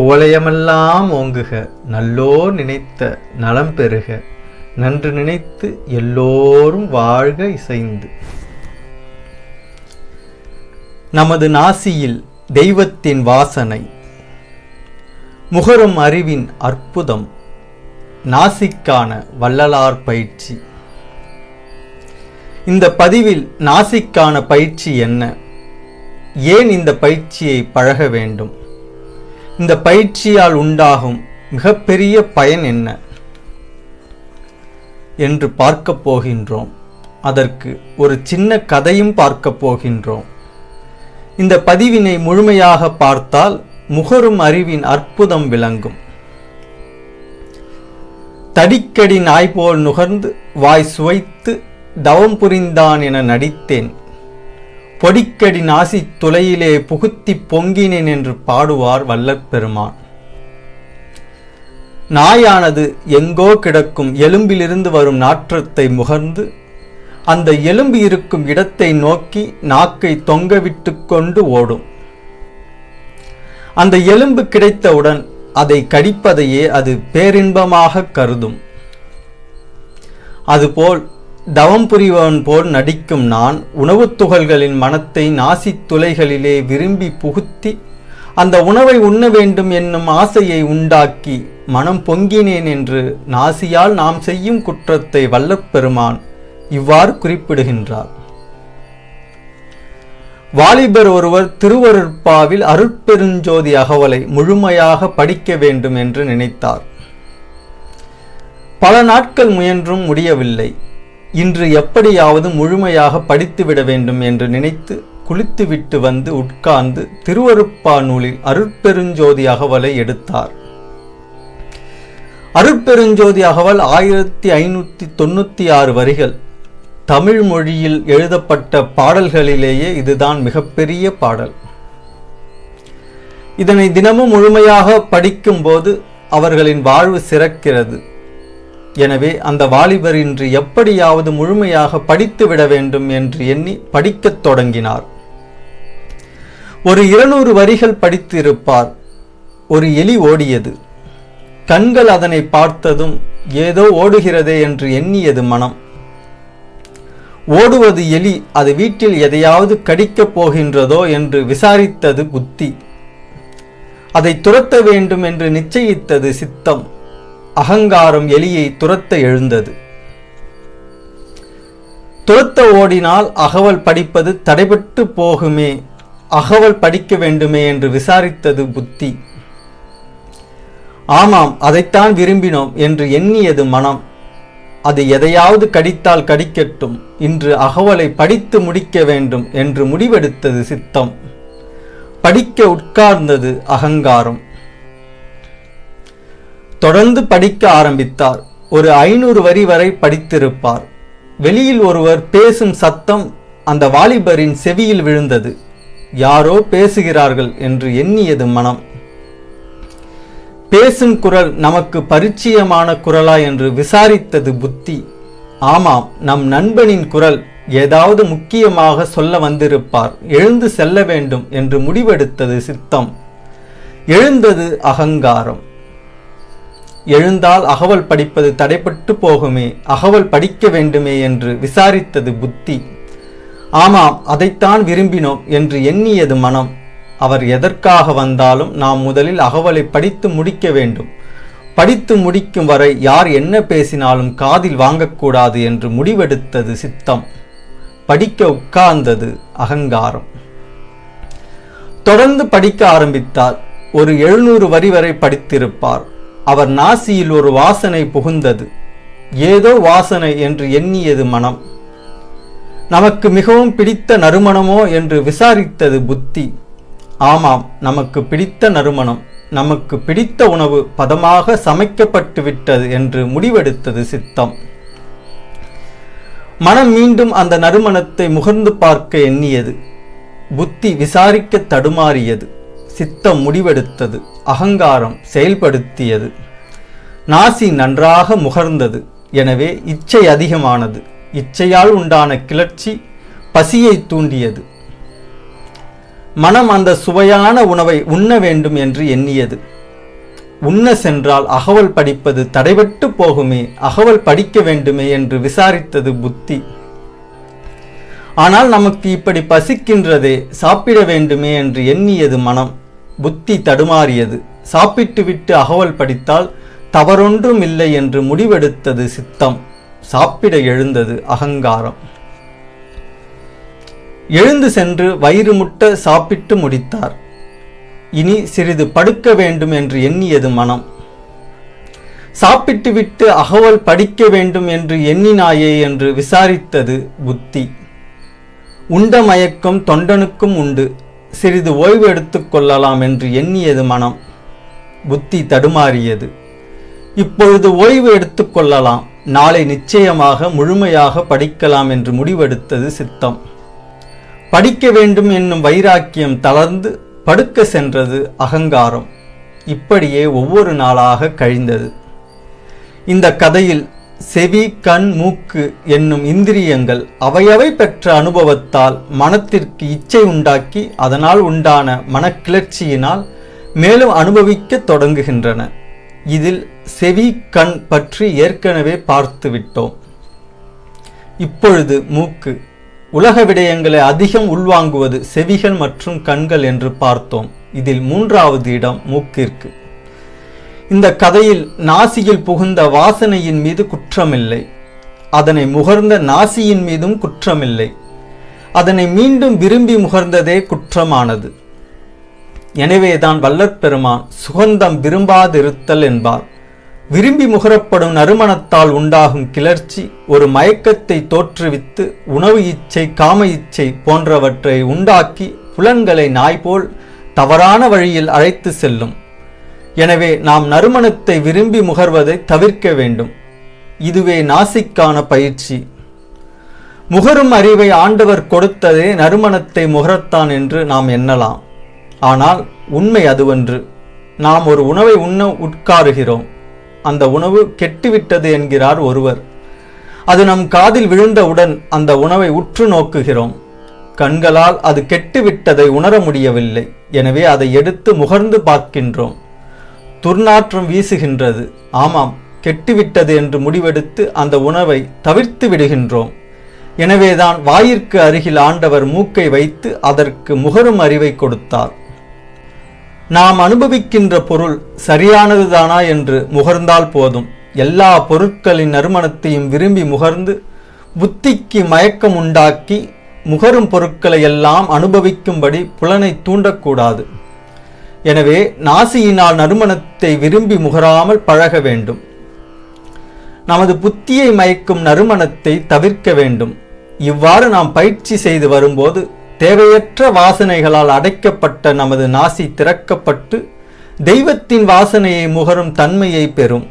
கோலயமெல்லாம் ஓங்குக நல்லோர் நினைத்த நலம் பெறுக நன்று நினைத்து எல்லோரும் வாழ்க இசைந்து. நமது நாசியில் தெய்வத்தின் வாசனை முகரும் அறிவின் அற்புதம் நாசிக்கான வள்ளலார் பயிற்சி. இந்த பதிவில் நாசிக்கான பயிற்சி என்ன? ஏன் இந்த பயிற்சியை பழக வேண்டும்? இந்த பயிற்சியால் உண்டாகும் மிகப்பெரிய பயன் என்ன? என்று பார்க்கப் போகின்றோம். அதற்கு ஒரு சின்ன கதையும் பார்க்கப் போகின்றோம். இந்த பதிவினை முழுமையாக பார்த்தால் முகரும் அறிவின் அற்புதம் விளங்கும். தடிக்கடி நாய் போல் நுகர்ந்து வாய் சுவைத்து தவம் புரிந்தான் என நடித்தேன். பொடிக்கடி நாசி துளையிலே புகுத்தி பொங்கினேன் என்று பாடுவார் வல்லப்பெருமான். நாயானது எங்கோ கிடக்கும் எலும்பிலிருந்து வரும் நாற்றத்தை முகர்ந்து அந்த எலும்பு இருக்கும் இடத்தை நோக்கி நாக்கை தொங்கவிட்டு கொண்டு ஓடும். அந்த எலும்பு கிடைத்தவுடன் அதை கடிப்பதையே அது பேரின்பமாக கருதும். அதுபோல் தவம் புரிவன் போல் நடிக்கும் நான் உணவுத் துகள்களின் மனத்தை நாசித் துளைகளிலே விரும்பி புகுத்தி அந்த உணவை உண்ண வேண்டும் என்னும் ஆசையை உண்டாக்கி மனம் பொங்கினேன் என்று நாசியால் நாம் செய்யும் குற்றத்தை வல்லப்பெருமான் இவ்வாறு குறிப்பிடுகின்றார். வாலிபர் ஒருவர் திருவருட்பாவில் அருட்பெருஞ்சோதி அகவலை முழுமையாக படிக்க வேண்டும் என்று நினைத்தார். பல நாட்கள் முயன்றும் முடியவில்லை. இன்று எப்படியாவது முழுமையாக படித்துவிட வேண்டும் என்று நினைத்து குளித்துவிட்டு வந்து உட்கார்ந்து திருவருப்பா நூலில் அருட்பெருஞ்சோதி அகவலை எடுத்தார். அருட்பெருஞ்சோதி அகவல் ஆயிரத்தி ஐநூற்றி தொண்ணூற்றி ஆறு வரிகள். தமிழ் மொழியில் எழுதப்பட்ட பாடல்களிலேயே இதுதான் மிகப்பெரிய பாடல். இதனை தினமும் முழுமையாக படிக்கும்போது அவர்களின் வாழ்வு சிறக்கிறது. எனவே அந்த வாலிபர் இன்று எப்படியாவது முழுமையாக படித்துவிட வேண்டும் என்று எண்ணி படிக்கத் தொடங்கினார். ஒரு இருநூறு வரிகள் படித்து இருப்பார் ஒரு எலி ஓடியது. கண்கள் அதனை பார்த்ததும் ஏதோ ஓடுகிறதே என்று எண்ணியது மனம். ஓடுவது எலி அது வீட்டில் எதையாவது கடிக்கப் போகின்றதோ என்று விசாரித்தது புத்தி. அதை துரத்த வேண்டும் என்று நிச்சயித்தது சித்தம். அகங்காரம் எலியை துரத்த எழுந்தது. துரத்த ஓடினால் அகவல் படிப்பது தடைபட்டு போகுமே அகவல் படிக்க வேண்டுமே என்று விசாரித்தது புத்தி. ஆமாம் அதைத்தான் விரும்பினோம் என்று எண்ணியது மனம். அது எதையாவது கடித்தால் கடிக்கட்டும் இன்று அகவலை படித்து முடிக்க வேண்டும் என்று முடிவெடுத்தது சித்தம். படிக்க உட்கார்ந்தது அகங்காரம். தொடர்ந்து படிக்க ஆரம்பித்தார். ஒரு ஐநூறு வரி வரை படித்திருப்பார். வெளியில் ஒருவர் பேசும் சத்தம் அந்த வாலிபரின் செவியில் விழுந்தது. யாரோ பேசுகிறார்கள் என்று எண்ணியது மனம். பேசும் குரல் நமக்கு பரிச்சயமான குரலா என்று விசாரித்தது புத்தி. ஆமாம் நம் நண்பனின் குரல் ஏதாவது முக்கியமாக சொல்ல வந்திருப்பார். எழுந்து செல்ல வேண்டும் என்று முடிவெடுத்தது சித்தம். எழுந்தது அகங்காரம். எழுந்தால் அகவல் படிப்பது தடைப்பட்டு போகுமே அகவல் படிக்க வேண்டுமே என்று விசாரித்தது புத்தி. ஆமாம் அதைத்தான் விரும்பினோம் என்று எண்ணியது மனம். அவர் எதற்காக வந்தாலும் நாம் முதலில் அகவலை படித்து முடிக்க வேண்டும். படித்து முடிக்கும் வரை யார் என்ன பேசினாலும் காதில் வாங்கக்கூடாது என்று முடிவெடுத்தது சித்தம். படிக்க உட்கார்ந்தது அகங்காரம். தொடர்ந்து படிக்க ஆரம்பித்தார் ஒரு எழுநூறு வரி வரை படித்திருப்பார். அவர் நாசியில் ஒரு வாசனை புகுந்தது. ஏதோ வாசனை என்று எண்ணியது மனம். நமக்கு மிகவும் பிடித்த நறுமணமோ என்று விசாரித்தது புத்தி. ஆமாம் நமக்கு பிடித்த நறுமணம் நமக்கு பிடித்த உணவு பதமாக சமைக்கப்பட்டு விட்டது என்று முடிவெடுத்தது சித்தம். மனம் மீண்டும் அந்த நறுமணத்தை முகர்ந்து பார்க்க எண்ணியது. புத்தி விசாரிக்க தடுமாறியது. சித்தம் முடிவெடுத்தது அகங்காரம் செயல்படுத்தியது. நாசி நன்றாக முகர்ந்தது. எனவே இச்சை அதிகமானது. இச்சையால் உண்டான கிளர்ச்சி பசியை தூண்டியது. மனம் அந்த சுவையான உணவை உண்ண வேண்டும் என்று எண்ணியது. உண்ண சென்றால் அகவல் படிப்பது தடைபட்டு போகுமே அகவல் படிக்க வேண்டுமே என்று விசாரித்தது புத்தி. ஆனால் நமக்கு இப்படி பசிக்கின்றதே சாப்பிட வேண்டுமே என்று எண்ணியது மனம். புத்தி தடுமாறியது. சாப்பிட்டுவிட்டு அகவல் படித்தால் தவறொன்றும் இல்லை என்று முடிவெடுத்தது சித்தம். சாப்பிட எழுந்தது அகங்காரம். எழுந்து சென்று வயிறு முட்ட சாப்பிட்டு முடித்தார். இனி சிறிது படுக்க வேண்டும் என்று எண்ணியது மனம். சாப்பிட்டுவிட்டு அகவல் படிக்க வேண்டும் என்று எண்ணினாயே என்று விசாரித்தது புத்தி. உண்ட மயக்கம் தொண்டனுக்கும் உண்டு. சிறிது ஓய்வு எடுத்துக்கொள்ளலாம் என்று எண்ணியது மனம். புத்தி தடுமாறியது. இப்பொழுது ஓய்வு எடுத்துக்கொள்ளலாம் நாளை நிச்சயமாக முழுமையாக படிக்கலாம் என்று முடிவெடுத்தது சித்தம். படிக்க வேண்டும் என்னும் வைராக்கியம் தளர்ந்து படுக்க சென்றது அகங்காரம். இப்படியே ஒவ்வொரு நாளாக கழிந்தது. இந்த கதையில் செவி கண் மூக்கு என்னும் இந்திரியங்கள் அவையவை பெற்ற அனுபவத்தால் மனத்திற்கு இச்சை உண்டாக்கி அதனால் உண்டான மனக்கிளர்ச்சியினால் மேலும் அனுபவிக்கத் தொடங்குகின்றன. இதில் செவி கண் பற்றி ஏற்கனவே பார்த்து விட்டோம். இப்பொழுது மூக்கு. உலக விடயங்களை அதிகம் உள்வாங்குவது செவிகள் மற்றும் கண்கள் என்று பார்த்தோம். இதில் மூன்றாவது இடம் மூக்கிற்கு. இந்த கதையில் நாசியில் புகுந்த வாசனையின் மீது குற்றமில்லை. அதனை முகர்ந்த நாசியின் மீதும் குற்றமில்லை. அதனை மீண்டும் விரும்பி முகர்ந்ததே குற்றமானது. எனவேதான் வல்லற்பெருமான் சுகந்தம் விரும்பாதிருத்தல் என்பார். விரும்பி முகரப்படும் நறுமணத்தால் உண்டாகும் கிளர்ச்சி ஒரு மயக்கத்தை தோற்றுவித்து உணவு இச்சை காம இச்சை போன்றவற்றை உண்டாக்கி புலன்களை நாய்போல் தவறான வழியில் அழைத்து செல்லும். எனவே நாம் நறுமணத்தை விரும்பி முகர்வதை தவிர்க்க வேண்டும். இதுவே நாசிக்கான பயிற்சி. முகரும் அறிவை ஆண்டவர் கொடுத்ததே நறுமணத்தை முகரத்தான் என்று நாம் எண்ணலாம். ஆனால் உண்மை அதுவன்று. நாம் ஒரு உணவை உண்ண உட்காருகிறோம். அந்த உணவு கெட்டுவிட்டது என்கிறார் ஒருவர். அது நம் காதில் விழுந்தவுடன் அந்த உணவை உற்று நோக்குகிறோம். கண்களால் அது கெட்டுவிட்டதை உணர முடியவில்லை. எனவே அதை எடுத்து முகர்ந்து பார்க்கின்றோம். துர்நாற்றம் வீசுகின்றது. ஆமாம் கெட்டுவிட்டது என்று முடிவெடுத்து அந்த உணவை தவிர்த்து விடுகின்றோம். எனவேதான் வாயிற்கு அருகில் ஆண்டவர் மூக்கை வைத்து அதற்கு முகரும் அறிவை கொடுத்தார். நாம் அனுபவிக்கின்ற பொருள் சரியானதுதானா என்று முகர்ந்தால் போதும். எல்லா பொருட்களின் நறுமணத்தையும் விரும்பி முகர்ந்து புத்திக்கு மயக்கம் உண்டாக்கி முகரும் பொருட்களை எல்லாம் அனுபவிக்கும்படி புலனை தூண்டக்கூடாது. எனவே நாசியினால் நறுமணத்தை விரும்பி முகராமல் பழக வேண்டும். நமது புத்தியை மயக்கும் நறுமணத்தை தவிர்க்க வேண்டும். இவ்வாறு நாம் பயிற்சி செய்து வரும்போது தேவையற்ற வாசனைகளால் அடைக்கப்பட்ட நமது நாசி திறக்கப்பட்டு தெய்வத்தின் வாசனையை முகரும் தன்மையை பெறும்.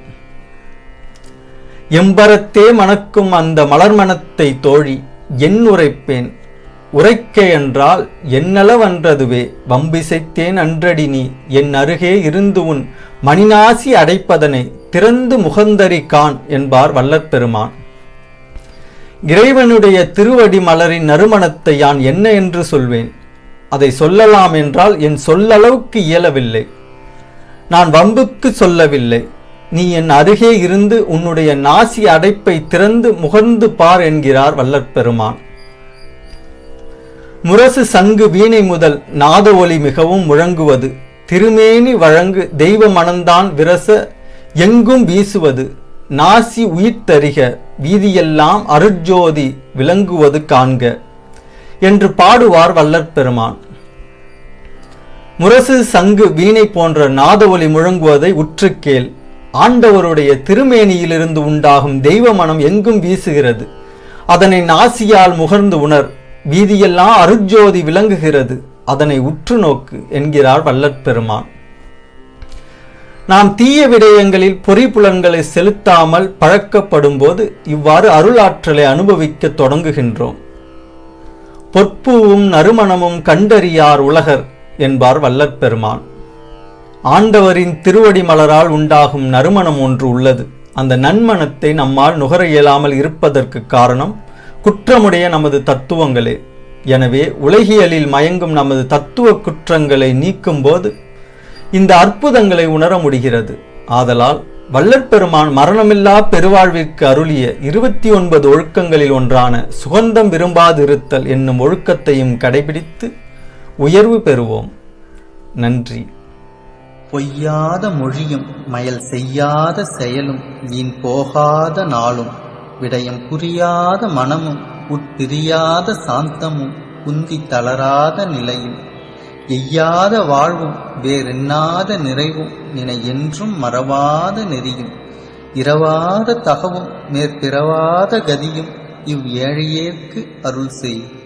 எம்பரத்தே மணக்கும் அந்த மலர்மணத்தை தோழி என் உரைப்பேன். உரைக்க என்றால் என்னளவன்றதுவே? வம்பிசைத்தேன் அன்றடி நீ என் அருகே இருந்து உன் மணிநாசி அடைப்பதனை திறந்து முகந்தரி கான் என்பார் வல்லற்பெருமான் இறைவனுடைய திருவடி மலரின் நறுமணத்தை யான் என்ன என்று சொல்வேன்? அதை சொல்லலாம் என்றால் என் சொல்லளவுக்கு இயலவில்லை. நான் வம்புக்கு சொல்லவில்லை. நீ என் அருகே இருந்து உன்னுடைய நாசி அடைப்பை திறந்து முகர்ந்து பார் என்கிறார் வல்லற்பெருமான் முரசு சங்கு வீணை முதல் நாத ஒலி மிகவும் முழங்குவது. திருமேனி வழங்கு தெய்வ மனந்தான் விரச எங்கும் வீசுவது. நாசி உயிர்த்தறிக வீதியெல்லாம் அருட்ஜோதி விளங்குவது காண்க என்று பாடுவார் வல்லற்பெருமான். முரசு சங்கு வீணை போன்ற நாத ஒலி முழங்குவதை உற்றுக்கேள் கேள். ஆண்டவருடைய திருமேனியிலிருந்து உண்டாகும் தெய்வ மனம் எங்கும் வீசுகிறது. அதனை நாசியால் முகர்ந்து உணர். வீதியெல்லாம் அருட்ஜோதி விளங்குகிறது. அதனை உற்று நோக்கு என்கிறார் வல்லற்பெருமான். நாம் தீய விடயங்களில் பொறிப்புலன்களை செலுத்தாமல் பழக்கப்படும்போது இவ்வாறு அருளாற்றலை அனுபவிக்க தொடங்குகின்றோம். பொற்பூவும் நறுமணமும் கண்டறியார் உலகர் என்பார் வல்லற்பெருமான். ஆண்டவரின் திருவடி மலரால் உண்டாகும் நறுமணம் ஒன்று உள்ளது. அந்த நன்மணத்தை நம்மால் நுகர இயலாமல் இருப்பதற்கு காரணம் குற்றமுடைய நமது தத்துவங்களே. எனவே உலகியலில் மயங்கும் நமது தத்துவ குற்றங்களை நீக்கும்போது இந்த அற்புதங்களை உணர முடிகிறது. ஆதலால் வல்லற்பெருமான் மரணமில்லா பெருவாழ்விற்கு அருளிய இருபத்தி ஒன்பது ஒழுக்கங்களில் ஒன்றான சுகந்தம் விரும்பாதிருத்தல் என்னும் ஒழுக்கத்தையும் கடைபிடித்து உயர்வு பெறுவோம். நன்றி. பொய்யாத மொழியும் மயல் செய்யாத செயலும் வீண் போகாத நாளும் விடயம் புரியாத மனமும் உட்பிரியாத சாந்தமும் குந்தி தளராத நிலையும் எய்யாத வாழ்வும் வேறெண்ணாத நிறைவும் நினை என்றும் மறவாத நெறியும் இரவாத தகவும் மேற்பிறவாத கதியும் இவ் ஏழையேற்கு அருள் செய்.